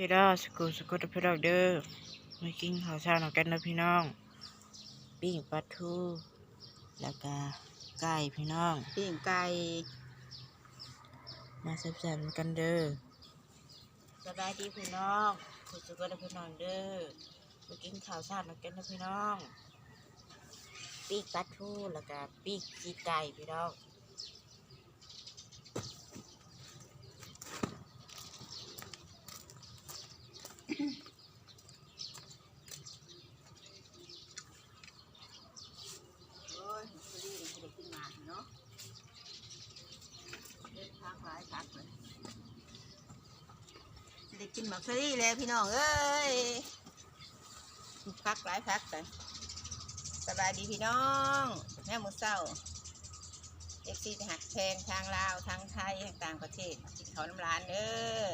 พี่น้องสกุลสกุลพี่น้องเด้อมากินข้าวเช้าหนอกันนะพี่น้อง ปิ้งปลาทู แล้วก็ไก่พี่น้อง ปิ้งไก่ มาแซ่บๆกันเด้อสบายดีพี่น้องคุณสกุลพี่น้องเด้อมากินข้าวเช้าหนอกันนะพี่น้อง ปิ้งปลาทู แล้วก็ปิ้งจีไก่พี่น้อง โอ้ยพอดีเลยจะได้กินหมากเนาะเด็ดพักหลายพักเลยจะได้ กินหมากซรี่แล้วพี่น้องเอ้ยพักหลายพักเลยสบายดีพี่น้องแม่มือเศร้าเอฟซีหักแพงทางลาวทางไทยทางต่างประเทศกินเขาน้ำร้านเด้อ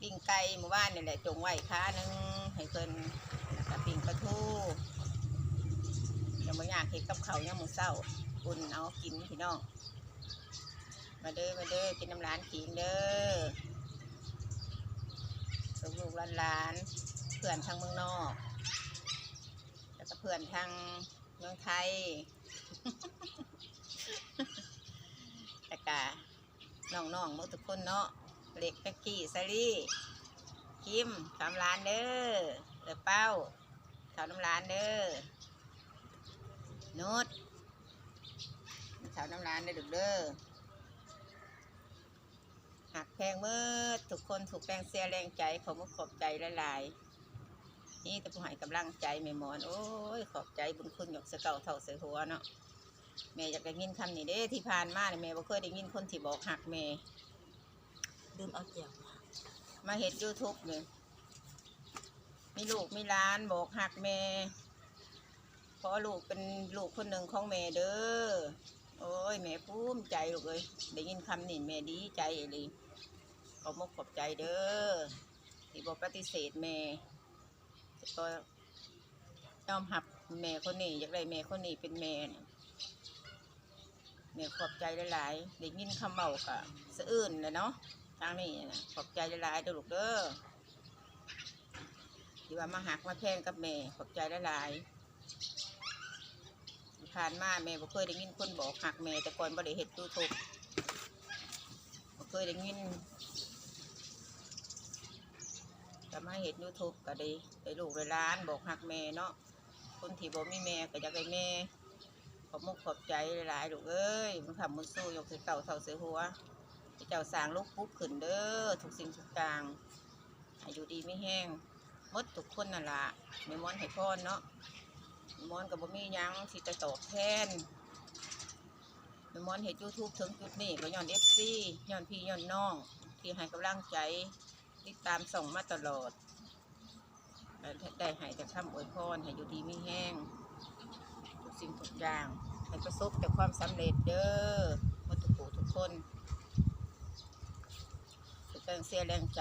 ปิ้งไก่หมู่บ้านนี่แหละจงไว้ค้านึงให้เพิ่นแล้วก็ปิ้งปลาทูยังไม่อยากเห็นกับเขาวยังมือเศร้าอุ่นเอากินพี่น้อง มาเด้อมาเด้อกินน้ำร้านขิงเด้อ หลานเพื่อนทางเมืองนอก แล้วก็เพื่อนทางเมืองไทยแต่กะน้องๆหมือทุกคนเนาะเล็กแม็กกี้ซารี่คิมสามล้านเด้อเด้อเป้าสาวน้ำร้านเด้อนุชสาวน้ำร้านได้ดึกเด้อ หักแพงเมื่อทุกคนถูกแรงเสียแรงใจขอมุกขอบใจหลายๆนี่แต่ผู้ให้กำลังใจแม่หมอน โอ้ยขอบใจบุญคุณหยกเสเก่าเท่าเสือหัวเนาะแม่อยากได้ยินคำนี้เด้ที่ผ่านมาเนี่ยแม่บ่เคยได้ยินคนที่บอกหักแม่ลืมเอาเจียวมาเห็ดยูทูบเลยมีลูกมีหล้านบอกหักแม่เพราะลูกเป็นลูกคนหนึ่งของแม่เด้อโอ้ยแม่ภูมิใจลูกเอ้ยได้ยินคำนี่แม่ดีใจเลย ขอมกขอบใจเด้อที่บอกปฏิเสธแม่ก็ยอมหับแม่คนนี้อยากได้แม่คนนี้เป็นแม่เนี่ยแม่ขอบใจหลายๆได้ยินคำเมากะสะอื้นเลยเนาะทางนี้นะขอบใจหลายๆเด้อลูกเด้อที่ว่ามาหักมาแพงกับแม่ขอบใจหลายๆผ่านมาแม่บ่เคยได้ยินคนบอกหักแม่แต่ก่อนบ่ได้เฮ็ดยูทูบบ่เคยได้ยิน แต่มาเฮ็ดยูทูบก็ได้ได้ลูกได้ล้านบอกหักแม่เนาะคนที่บ่มีแม่ก็อยากได้แม่ขอบมุกขอบใจหลายๆลูกเอ้ยมึงทำมึงสู้ยกเสือเก่าเท่าเสือหัวเจ้าสร้างลูกปุ๊บขึ้นเด้อทุกสิ่งทุกอย่างให้อยู่ดีไม่แห้งมดทุกคนนั่นล่ะแม่มอนให้พรเนาะมอนกับบ่มียังสิจะตอบแทนมอนเห็นยูทูบถึงจุดนี้ก็ย้อนเอฟซีย้อนพี่ย้อนน้องที่ให้กำลังใจ ติดตามส่งมาตลอดและได้ให้แต่คำอวยพรให้อยู่ดีไม่แห้งทุกสิ่งทุกอย่างให้ประสบแต่ความสำเร็จเด้อมดทุกผู้ทุกคนสุดแรงเสียแรงใจ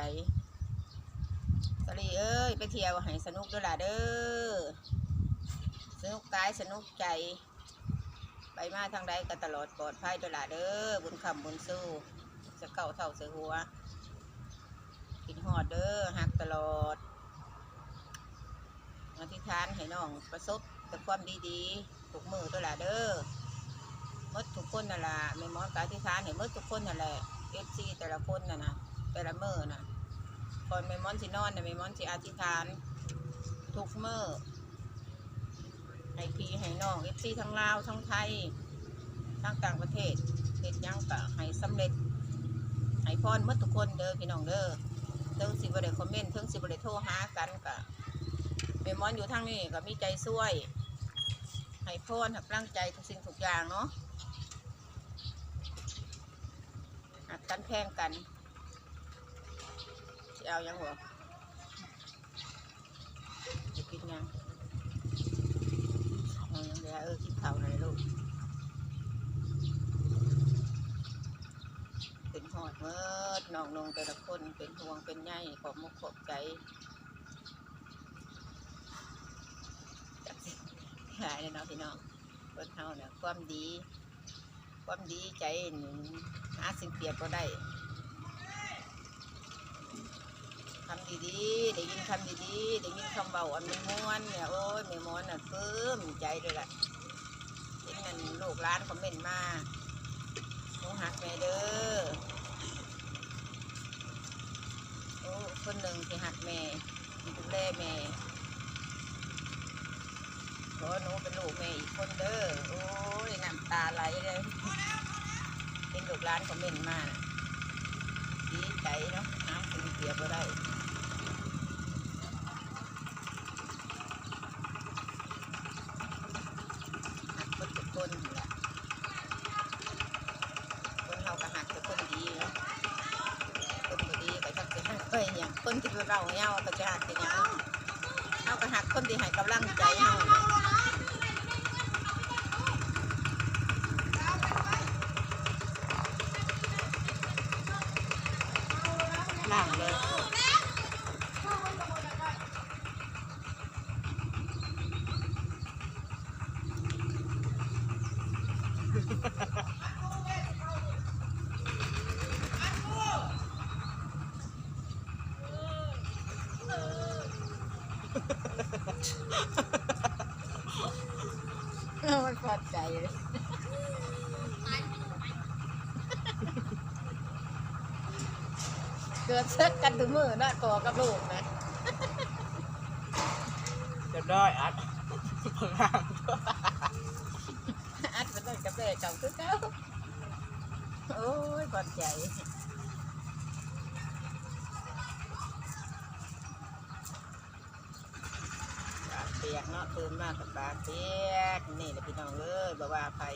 สลีเอ้ย ไปเที่ยวให้สนุกด้วยล่ะเด้อสนุกกายสนุกใจ ไปมาทางใดก็ตลอดปลอดภัยตลอดเด้อบุญคำบุญสู้จะเก่าเท่าเสือหัว กินหอดเด้อหักตลอดอธิษฐานให้น้องประสบแต่ความดีๆทุกมือตลอดเด้อมดทุกคนนั่นแหละแม่มอนกอธิษฐานให้มดทุกคนนั่นแหละเอฟซีแต่ละคนน่ะนะแต่ละมือน่ะก่อนแม่มอนสินอนน่ะแม่มอนสิอธิษฐานทุกมือให้พี่ให้น้องเอฟซีทั้งลาวทั้งไทยทั้งต่างประเทศเฮ็ดยังกะให้สำเร็จให้พรมดทุกคนเด้อพี่น้องเด้อ เทิงสิบ่ได้คอมเมนต์เทิงสิบ่ได้โทรหากันกะเมมอนอยู่ทั้งนี้ก็มีใจช่วย ให้พ้นหักร่างใจทุกสิ่งทุกอย่างเนาะหักกันแพงกันเอาอยังหัวจะกินหยัง เอาอย่างเดียวเออคิดเขาเลยลูกเป็นหอดเมิด น้องนงแต่ละคนเป็นห่วงเป็นใยขอบมุกขอบใจจักสิหายเลยเนาะพี่น้องเพิ่นเฮาเนี่ยความดี ความดีใจหนึ่งหาสิ่งเปรียบก็ได้ำดีๆได้ยินคำดีๆได้ยินคำเบาอันมันม้วนเนี่ยโอ้ยม่ม้วนน่ะปลื้มใจเลยล่ะเห็นนั่นลูกร้านคอมเมนต์มาหนูหักแม่เด้อโอ้ คนหนึ่งที่หักแม่ที่ดูแลแม่ขอหนูเป็นลูกแม่อีกคนเด้อโอ้ยน้ำตาไหลเลยเป็นลูกร้านคอมเมนต์มาดีใจเนาะน้ำกินเสียกก็ได้หักคนทุกคนนี่แหละคนเราก็หักแต่คนดีเนาะคนบ่ดีก็จักจะหักไปอย่างคนที่ เราเงาก็จะหักไปอย่างเราก็หักคนที่ให้กำลังใจเรา มันพอใจเลยเกิดเช็กกันถึงมือนะตัวกับลูกนะจะได้อัดพลังอัดมันต้องกระเบะเก่าคือเก่าโอ้ยพอใจ ปียกเนาะตื่นมากกับปาเปียกนี่แหละพี่น้องเอ้ยบ่ว่าใคร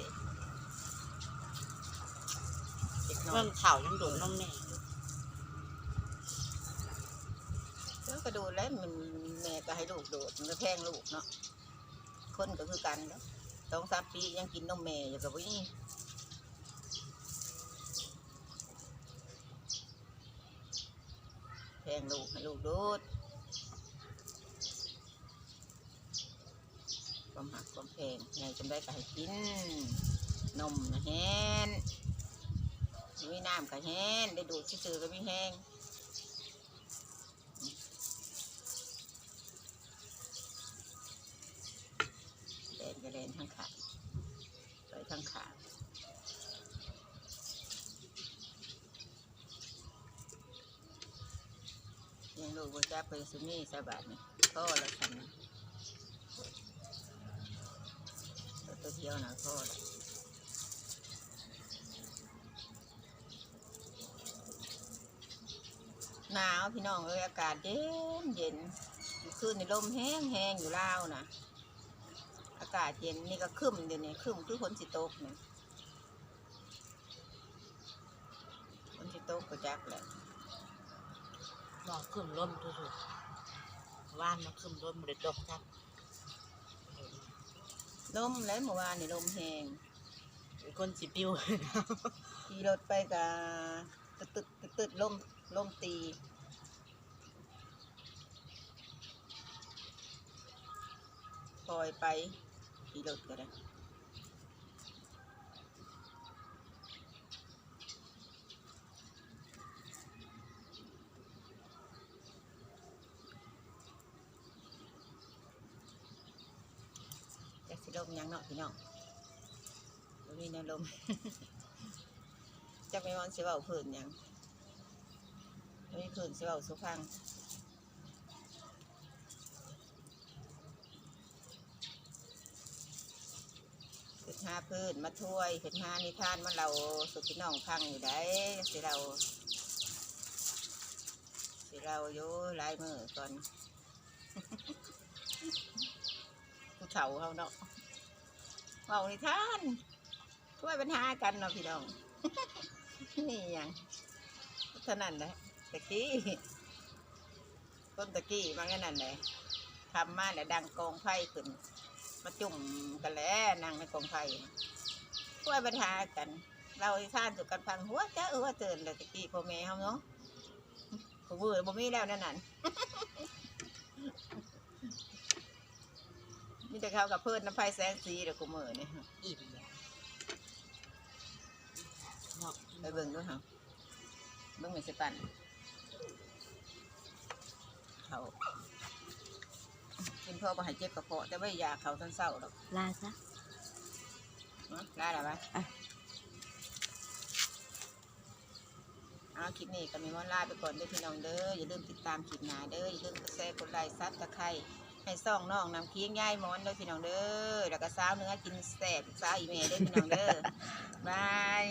เด็กน้อเมื่ยอเข่ายังโดนน้องแม่อยู่แล้วก็ดูแล้วมันแม่ก็ให้ลูกโดดมันก็แพงลูกเนาะคนก็คือกันเนาะสองสามปียังกินนมแม่อยู่กับวิ่งแพงลูกให้ลูกโดดความ หักความแพงไงจำได้ก็ให้กิน นมนะแห้นมีน้ำก็แห้นได้ดูดซื่อๆก็ม่แห้งแดนก็แดนทั้งขาไปทั้งขายังลูกว่าจะไปสุนี่สบายนี่พ่อแล้วทำนะตัวเที่ ยวนะพ่อหนาวพี่น้องเอ้ยอากาศเย็นเย็นอยู่คืนในลมแห้งแห้งอยู่ลาวนะอากาศเย็นนี่ก็คึมเดี๋ยวนี้คึมคือฝนสิตกเนี่ยฝนสิตกก็จักแหละบอกขึ้นร่มทุกๆว่านมาขึ้นร่มเลยตกทับ ลมแล้วเมื่อวานนี่ลมแห้งเป็นคนสิปิวขี่รถไปกับตึดตึดตึดตึดลมลมตีปล่อยไปขี่รถก็ได้ ลมยังเนาะพี่น้องบ่มีแนวลมจะไม่วันสิเว้าพื้นยังบ่มีพื้นสิเว้าสุพังขึ้นหาพื้นมาถ้วยขึ้นหานิทานมาเราสุพี่น้องพังอยู่ได้สิเราสิเราอยู่หลายมือก่อน ผู้เฒ่าเขาเนาะ เว้านิทานช่วยปัญหากันเนาะพี่น้อง นี่ยังเท่านั้นแหละตะกี้ต้นตะกี้มันก็นั่นแหละทำมาแล้วดังกองไฟขึ้น มาจุ่มกันแล้วนั่งในกองไฟช่วยปัญหากัน เราท่านสุกันฟังหัวจ้าเออเตือนตะกี้พ่อแม่เขาเนาะผมเบื่อบ่มีแล้วนั่นน่ะ มีแต่เขากับเพื่อนน้ำไฟแสงสีเดี๋ยวกูมือนี่อิ่มเลยเนาะไปเบิ่งด้วยค่ะเบิ่งไม่ใช่ปั่นเขากินพ่อบ่ให้เจ็บกระเพาะแต่ไม่อยากเขาตอนเศร้าหรอกลาซะเนาะได้หรอวะอะเอาคลิปนี้ก็มีวันลาไปก่อนเด้อพี่น้องเด้ออย่าลืมติดตามคลิปหน้าเด้ออย่าลืมกดแชร์กดไลค์ซับตะไคร้ ให้ซ่องน้องนำเคียงย่ายหมอนเด้อพี่น้องเด้อแล้วก็สาวเนื้อกินแซ่บสาวอีเมเด้อพี่น้องเด้อบาย